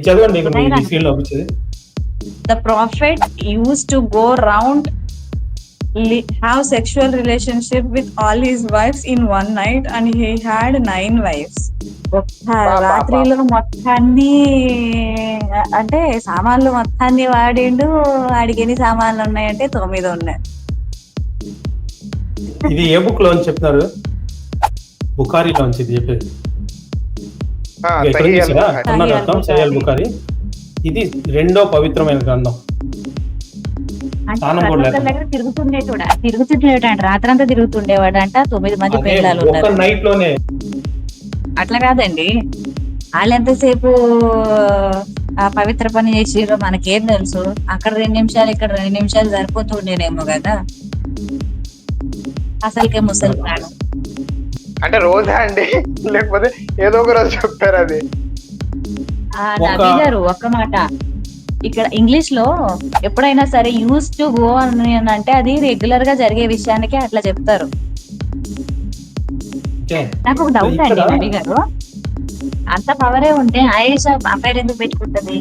చదవండి ఇక్కడ మీకు ఈ స్క్రీన్లో వచ్చింది the prophet used to go round li- have sexual relationship with all his wives in one night and he had nine wives. ఒక్క బా, బా. రాత్రిలో మొత్తాన్ని అంటే సామాన్లు మొత్తాన్ని వాడిండు. వాడికి ఎన్ని సామాన్లు ఉన్నాయంటే తొమ్మిది ఉన్నాయి. ఇది ఏ బుక్లో అని చెప్తున్నారు? బుకారీలో నుంచి ఇది చెప్పేది. అర్థం అల్ సయ్యల్ బుకారి ఇది రెండో పవిత్రమైన గ్రంథం. కూడా తిరుగుతుండేటంట రాత్రంతా తిరుగుతుండేవాడు అంట. తొమ్మిది మంది పిల్లలు నైట్లోనే అట్లా కాదండి. వాళ్ళు ఎంతసేపు ఆ పవిత్ర పని చేసిరో మనకేం తెలుసు. అక్కడ రెండు నిమిషాలు ఇక్కడ రెండు నిమిషాలు సరిపోతుండేనేమో కదా. అసలుకే ముసలి ప్రాణం. అంటే రోజా అండి. లేకపోతే ఏదో ఒక రోజు చెప్పారు అది. ఆ ఒక- నబీ గారు ఒక్క మాట. ఇక్కడ ఇంగ్లీష్లో ఎప్పుడైనా సరే యూస్ టు గో అని అంటే అది రెగ్యులర్గా జరిగే విషయానికి అట్లా చెప్తారు. నాకు ఒక డౌట్ అండి గారు. అంత పవరే ఉంటే ఆయేషా అబ్బాయి ఎందుకు పెట్టుకుంటది?